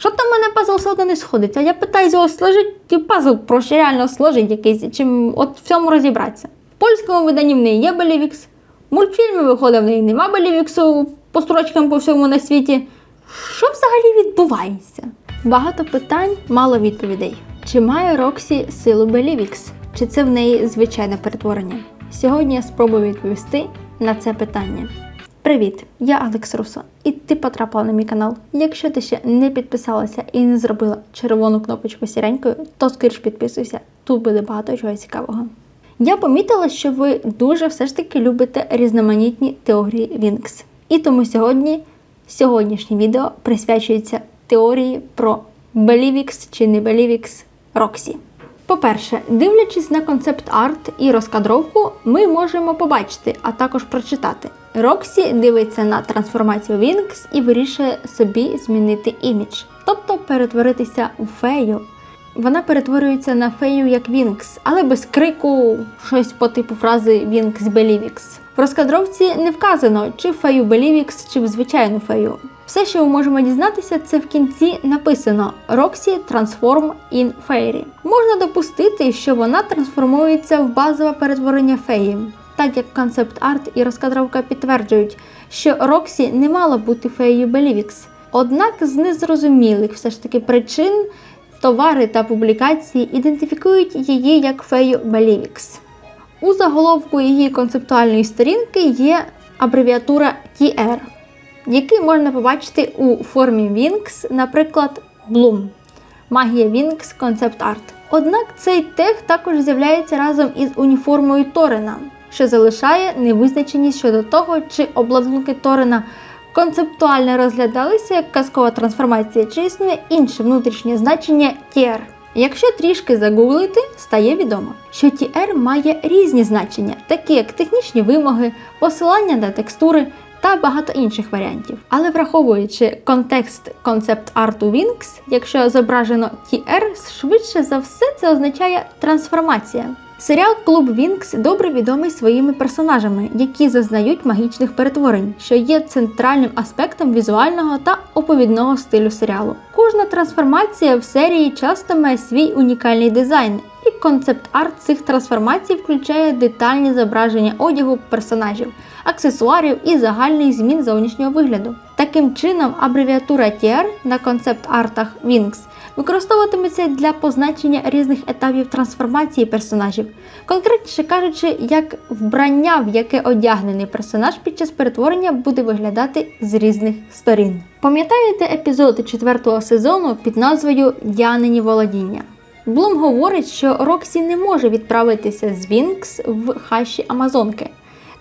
Що там в мене пазл все одно не сходиться? Я питаюся його сложити, пазл проще реально сложить якийсь, чим от в цьому розібратися. В польському виданні в неї є Белівікс, мультфільми виходить, в неї нема Белівіксу по строчкам по всьому на світі. Що взагалі відбувається? Багато питань, мало відповідей. Чи має Роксі силу Белівікс? Чи це в неї звичайне перетворення? Сьогодні я спробую відповісти на це питання. Привіт, я Алекс Русо, і ти потрапила на мій канал. Якщо ти ще не підписалася і не зробила червону кнопочку сіренькою, то скоріш підписуйся, тут буде багато чого цікавого. Я помітила, що ви дуже все ж таки любите різноманітні теорії Вінкс. І тому сьогодні сьогоднішнє відео присвячується теорії про Белівікс чи не Белівікс Роксі. По-перше, дивлячись на концепт арт і розкадровку, ми можемо побачити, а також прочитати. Роксі дивиться на трансформацію Вінкс і вирішує собі змінити імідж, тобто перетворитися у фею. Вона перетворюється на фею як Вінкс, але без крику щось по типу фрази Вінкс Белівікс. В розкадровці не вказано, чи фею Белівікс, чи в звичайну фею. Все, що ми можемо дізнатися, це в кінці написано Roxy Transform in Fairy. Можна допустити, що вона трансформується в базове перетворення феї, так як концепт арт і розкадровка підтверджують, що Роксі не мала бути феєю Белівікс. Однак з незрозумілих все ж таки причин товари та публікації ідентифікують її як фею Белівікс. У заголовку її концептуальної сторінки є абревіатура TR, який можна побачити у формі Wings, наприклад, Bloom. Магія Concept Art. Однак цей тег також з'являється разом із уніформою Торена, що залишає невизначеність щодо того, чи обладунки Торена концептуально розглядалися як казкова трансформація, чи існує інше внутрішнє значення TR. Якщо трішки загуглити, стає відомо, що TR має різні значення, такі як технічні вимоги, посилання на текстури та багато інших варіантів. Але враховуючи контекст концепт арту Wings, якщо зображено TR, швидше за все це означає трансформація. Серіал Клуб Вінкс добре відомий своїми персонажами, які зазнають магічних перетворень, що є центральним аспектом візуального та оповідного стилю серіалу. Кожна трансформація в серії часто має свій унікальний дизайн, концепт-арт цих трансформацій включає детальні зображення одягу персонажів, аксесуарів і загальний змін зовнішнього вигляду. Таким чином, абревіатура TR на концепт-артах Wings використовуватиметься для позначення різних етапів трансформації персонажів, конкретніше кажучи, як вбрання, в яке одягнений персонаж під час перетворення буде виглядати з різних сторін. Пам'ятаєте епізод четвертого сезону під назвою Діанині володіння? Блум говорить, що Роксі не може відправитися з Вінкс в хащі Амазонки,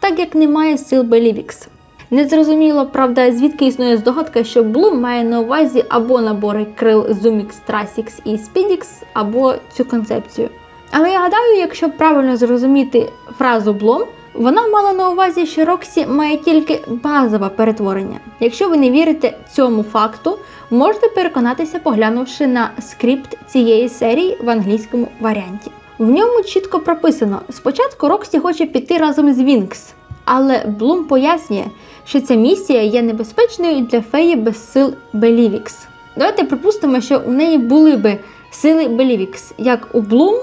так як немає сил Белівікс. Незрозуміло, правда, звідки існує здогадка, що Блум має на увазі або набори крил Zoomix, Trasix і Speedix, або цю концепцію. Але я гадаю, якщо правильно зрозуміти фразу Bloom, вона мала на увазі, що Роксі має тільки базове перетворення. Якщо ви не вірите цьому факту, можете переконатися, поглянувши на скрипт цієї серії в англійському варіанті. В ньому чітко прописано: спочатку Роксі хоче піти разом з Вінкс, але Блум пояснює, що ця місія є небезпечною для феї без сил Белівікс. Давайте припустимо, що у неї були би сили Белівікс, як у Блум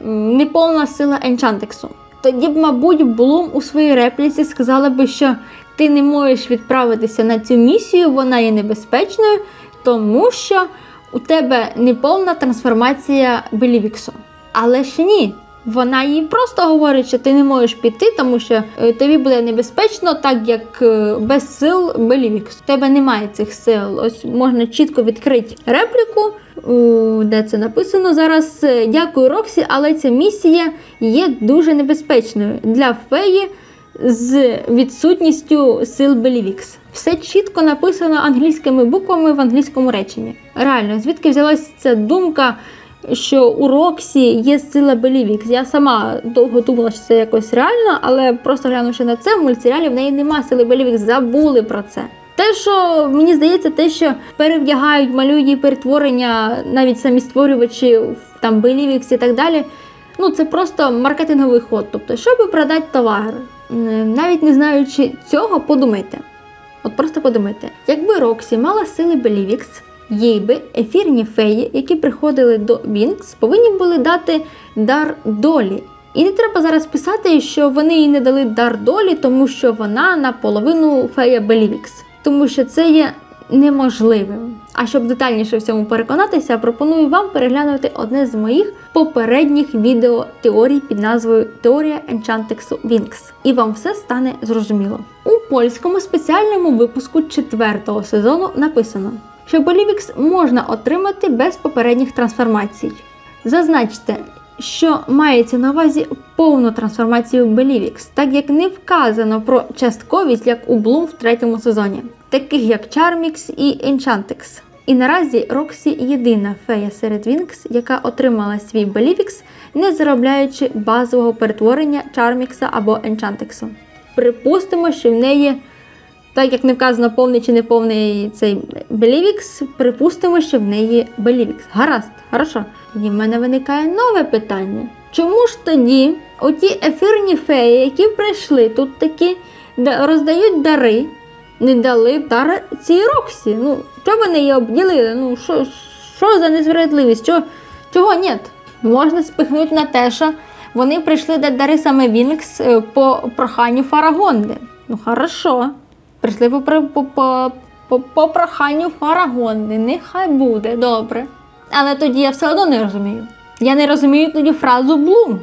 неповна сила Енчантексу. Тоді б, мабуть, Блум у своїй репліці сказала би, що ти не можеш відправитися на цю місію, вона є небезпечною, тому що у тебе неповна трансформація Белівіксу. Але ж ні. Вона їй просто говорить, що ти не можеш піти, тому що е, тобі буде небезпечно, так як е, без сил Белівікс. У тебе немає цих сил. Ось можна чітко відкрити репліку, де це написано зараз. Е, Дякую, Роксі, але ця місія є дуже небезпечною для феї з відсутністю сил Белівікс. Все чітко написано англійськими буквами в англійському реченні. Реально, звідки взялася ця думка? Що у Роксі є сила Белівікс. Я сама довго думала, що це якось реально, але просто глянувши на це, в мультсеріалі в неї нема сили Белівікс, забули про це. Те, що мені здається, те, що перевдягають, малюють її перетворення, навіть самі створювачі там Белівікс і так далі. Ну, це просто маркетинговий ход. Тобто, щоб продати товар, навіть не знаючи цього, подумайте. От просто подумайте, якби Роксі мала сили Белівікс, Їй би ефірні феї, які приходили до Вінкс, повинні були дати дар долі. І не треба зараз писати, що вони їй не дали дар долі, тому що вона наполовину фея Белівікс. Тому що це є неможливим. А щоб детальніше в цьому переконатися, пропоную вам переглянути одне з моїх попередніх відео теорій під назвою Теорія Енчантексу Вінкс. І вам все стане зрозуміло. У польському спеціальному випуску четвертого сезону написано, що Белівікс можна отримати без попередніх трансформацій. Зазначте, що мається на увазі повну трансформацію Белівікс, так як не вказано про частковість, як у Блум в третьому сезоні, таких як Чармікс і Енчантекс. І наразі Роксі єдина фея серед Вінкс, яка отримала свій Белівікс, не заробляючи базового перетворення Чармікса або Енчантексу. Припустимо, що в неї так як не вказано повний чи не повний цей Белівікс, припустимо, що в неї Белівікс. Гаразд, хорошо. Тоді в мене виникає нове питання. Чому ж тоді оті ефірні феї, які прийшли тут такі, да- роздають дари, не дали дар цій Роксі? Ну, чого вони її обділили? Ну, що, що за несправедливість? Чого, чого ні? Можна спихнути на те, що вони прийшли дати дари саме Вінкс е, по проханню Фарагонди. Ну, хорошо. Прийшли по, по, по, по, по проханню Фарагонди. Нехай буде, добре. Але тоді я все одно не розумію. Я не розумію тоді фразу Блум,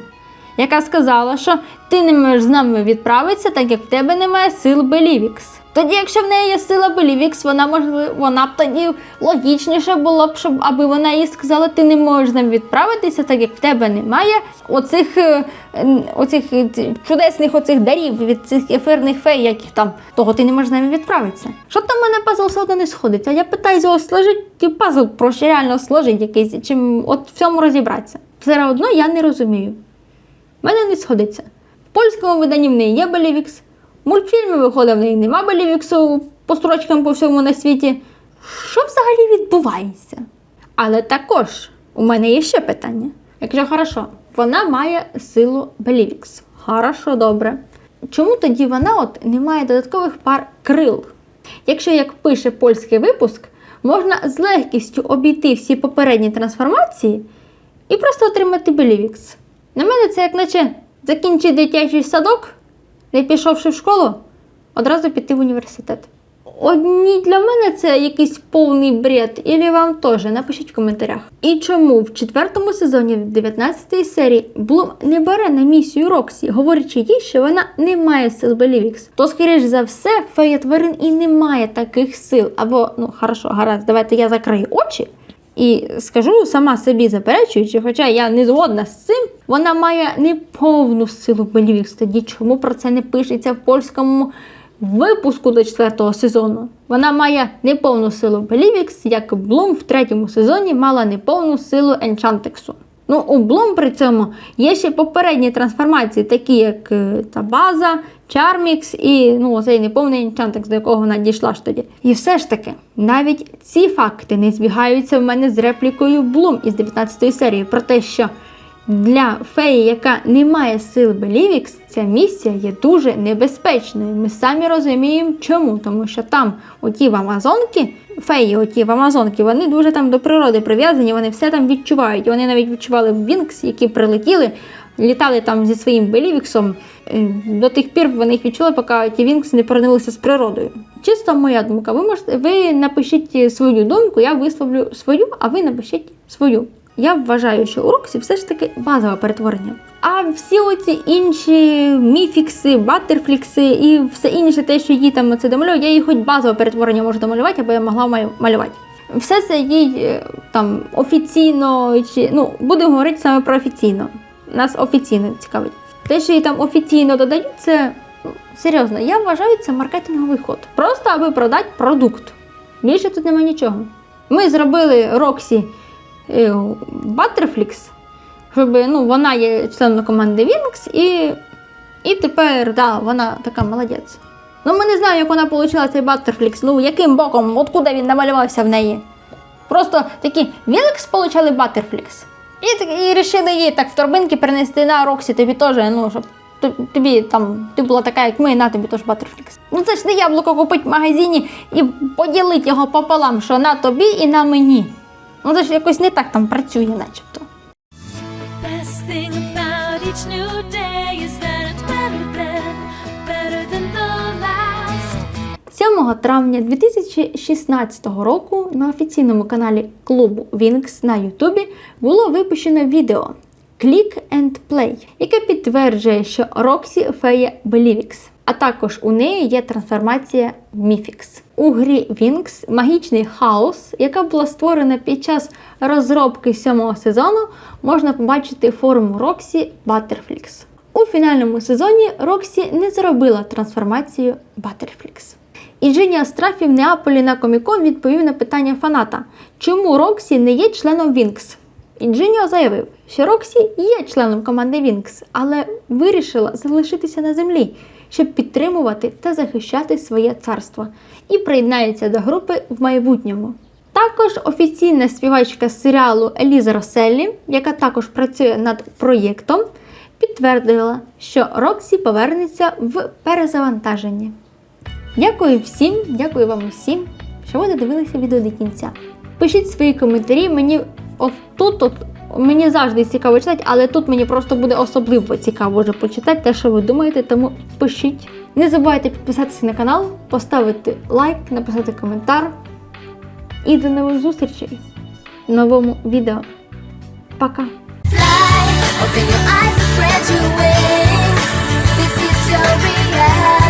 яка сказала, що ти не можеш з нами відправитися, так як в тебе немає сил Белівікс. Тоді, якщо в неї є сила Белівікс, вона може, вона б тоді логічніше було б, щоб аби вона їй сказала, ти не можеш з нами відправитися, так як в тебе немає оцих, е, оцих е, чудесних оцих дарів від цих ефірних фей, яких там, того ти не можеш нами відправитися. Що там мене пазл все не сходиться? Я питаюся його сложити, пазл проще реально сложити якийсь, чим от в цьому розібратися. Все одно я не розумію. Мене не сходиться. В польському виданні в неї є Белівікс, мультфільми виходить в неї нема Белівіксу по строчкам по всьому на світі. Що взагалі відбувається? Але також у мене є ще питання. Якщо хорошо, вона має силу Белівікс. Хорошо, добре. Чому тоді вона от не має додаткових пар крил? Якщо, як пише польський випуск, можна з легкістю обійти всі попередні трансформації і просто отримати Белівікс. На мене це як наче закінчити дитячий садок, не пішовши в школу, одразу піти в університет. Одні для мене це якийсь повний бред, і вам теж напишіть в коментарях. І чому в четвертому сезоні, в 19 серії, Блум не бере на місію Роксі, говорячи їй, що вона не має сил Белівікс. То, скоріш за все, фея тварин і не має таких сил. Або, ну хорошо, гаразд, давайте я закрию очі. І скажу сама собі заперечуючи, хоча я не згодна з цим, вона має неповну силу Белівікс. Тоді чому про це не пишеться в польському випуску до четвертого сезону? Вона має неповну силу Белівікс, як Блум в третьому сезоні мала неповну силу Енчантексу. Ну, у Блум при цьому є ще попередні трансформації, такі як е, та база, Чармікс і ну, цей неповний Енчантекс, до якого вона дійшла ж тоді. І все ж таки, навіть ці факти не збігаються в мене з реплікою Блум із 19 серії про те, що для феї, яка не має сил Белівікс, ця місія є дуже небезпечною. Ми самі розуміємо, чому. Тому що там оті в Амазонки, феї, оті в Амазонки, вони дуже там до природи прив'язані, вони все там відчувають. Вони навіть відчували Вінкс, які прилетіли, літали там зі своїм Белівіксом. Е, До тих пір вони їх відчули, поки ті Вінкс не поринилися з природою. Чисто моя думка. Ви можете, ви напишіть свою думку, я висловлю свою, а ви напишіть свою. Я вважаю, що у Роксі все ж таки базове перетворення. А всі оці інші міфікси, батерфлікси і все інше, те, що їй там це домальовують, я їй хоч базове перетворення можу домалювати, аби я могла малювати. Все це їй е, там офіційно чи ну будемо говорити саме про офіційно. Нас офіційно цікавить. Те, що їй там офіційно додають, це серйозно. Я вважаю це маркетинговий ход. Просто аби продати продукт. Більше тут нема нічого. Ми зробили Роксі Butterflix, щоб ну, вона є членом команди Wings, і, і тепер да, вона така молодець. Ну, ми не знаємо, як вона отримала цей Butterflix, ну яким боком, откуда він намалювався в неї. Просто такі Wings получали Butterflix. І, і рішили її так в торбинки перенести на Роксі, тобі теж, ну, щоб тобі там ти була така, як ми, на тобі теж Батерфлікс. Ну це ж не яблуко купити в магазині і поділити його пополам, що на тобі і на мені. Ну це ж якось не так там працює, начебто. Best thing about each new day травня 2016 року на офіційному каналі клубу Wings на Ютубі було випущено відео Click and Play, яке підтверджує, що Роксі фея Белівікс. А також у неї є трансформація Міфікс. У грі Wings магічний хаос, яка була створена під час розробки сьомого сезону, можна побачити форму Роксі Butterflix. У фінальному сезоні Роксі не зробила трансформацію Butterflix. І Джині Страфі в Неаполі на Комікон відповів на питання фаната, чому Роксі не є членом Вінкс. І Джиніо заявив, що Роксі є членом команди Вінкс, але вирішила залишитися на землі, щоб підтримувати та захищати своє царство, і приєднається до групи в майбутньому. Також офіційна співачка серіалу Еліза Роселлі, яка також працює над проєктом, підтвердила, що Роксі повернеться в перезавантаженні. Дякую всім, дякую вам усім, що ви додивилися відео до кінця. Пишіть свої коментарі. Мені от тут от, мені завжди цікаво читати, але тут мені просто буде особливо цікаво вже почитати те, що ви думаєте, тому пишіть. Не забувайте підписатися на канал, поставити лайк, написати коментар. І до нових зустрічей в новому відео. Пока! Open your eyes and spread your wings. This is your reality.